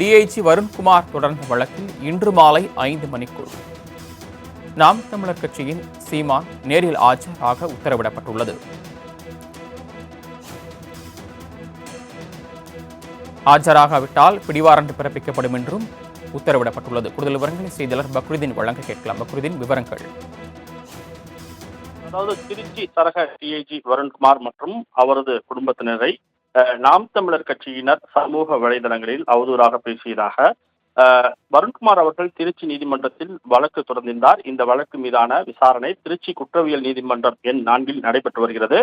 DIG Varun Kumar தொடர்ந்த வழக்கில் இன்று மாலை ஐந்து மணிக்குள் நாம் தமிழர் கட்சியின் சீமான் நேரில் ஆஜராக உத்தரவிடப்பட்டுள்ளது. ஆஜராகாவிட்டால் பிடிவாரண்ட் பிறப்பிக்கப்படும் என்றும் உத்தரவிடப்பட்டுள்ளது. கூடுதல் விவரங்களை செய்தியாளர் பக்ருதீன் வழங்க கேட்கலாம். பக்ருதீன் விவரங்கள். அதாவது திருச்சி சரக டிஐஜி வருண்குமார் மற்றும் அவரது குடும்பத்தினரை நாம் தமிழர் கட்சியினர் சமூக வலைதளங்களில் அவதூறாக பேசியதாக அஹ், வருண்குமார் அவர்கள் திருச்சி நீதிமன்றத்தில் வழக்கு தொடர்ந்திருந்தார். இந்த வழக்கு மீதான விசாரணை திருச்சி குற்றவியல் நீதிமன்றம் எண் நான்கில் நடைபெற்று வருகிறது.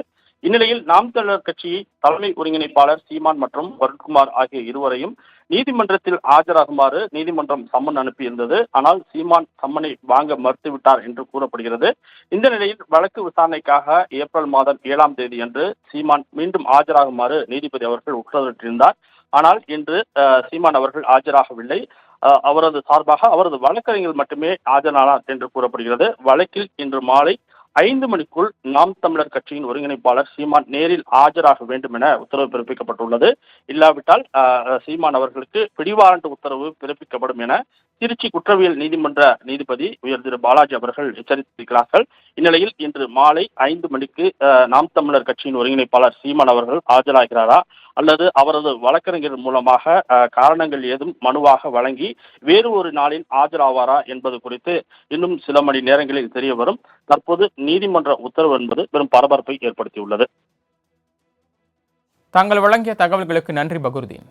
இந்நிலையில் நாம் தமிழர் கட்சி தலைமை ஒருங்கிணைப்பாளர் சீமான் மற்றும் வருண்குமார் ஆகிய இருவரையும் நீதிமன்றத்தில் ஆஜராகுமாறு நீதிமன்றம் சம்மன் அனுப்பியிருந்தது. ஆனால் சீமான் சம்மனை வாங்க மறுத்துவிட்டார் என்று கூறப்படுகிறது. இந்த நிலையில் வழக்கு விசாரணைக்காக ஏப்ரல் மாதம் ஏழாம் தேதி அன்று சீமான் மீண்டும் ஆஜராகுமாறு நீதிபதி அவர்கள் உத்தரவிட்டிருந்தார். ஆனால் இன்று சீமான் அவர்கள் ஆஜராகவில்லை. அவரது சார்பாக அவரது வழக்கறிஞர் மட்டுமே ஆஜரானார் என்று கூறப்படுகிறது. வழக்கில் இன்று மாலை ஐந்து மணிக்குள் நாம் தமிழர் கட்சியின் ஒருங்கிணைப்பாளர் சீமான் நேரில் ஆஜராக வேண்டும் என உத்தரவு பிறப்பிக்கப்பட்டுள்ளது. இல்லாவிட்டால் சீமான் அவர்களுக்கு பிடிவாரண்ட் உத்தரவு பிறப்பிக்கப்படும் என திருச்சி குற்றவியல் நீதிமன்ற நீதிபதி உயர் திரு பாலாஜி அவர்கள் எச்சரித்திருக்கிறார்கள். இந்நிலையில் இன்று மாலை ஐந்து மணிக்கு நாம் தமிழர் கட்சியின் ஒருங்கிணைப்பாளர் சீமான் அவர்கள் ஆஜராகிறாரா அல்லது அவரது வழக்கறிஞர் மூலமாக காரணங்கள் ஏதும் மனுவாக வழங்கி வேறு ஒரு நாளில் ஆஜராவாரா என்பது குறித்து இன்னும் சில மணி நேரங்களில் தெரிய வரும் தற்போது நீதிமன்ற உத்தரவு என்பது பெரும் பரபரப்பை ஏற்படுத்தியுள்ளது. தாங்கள் வழங்கிய தகவல்களுக்கு நன்றி பகுர்தீன்.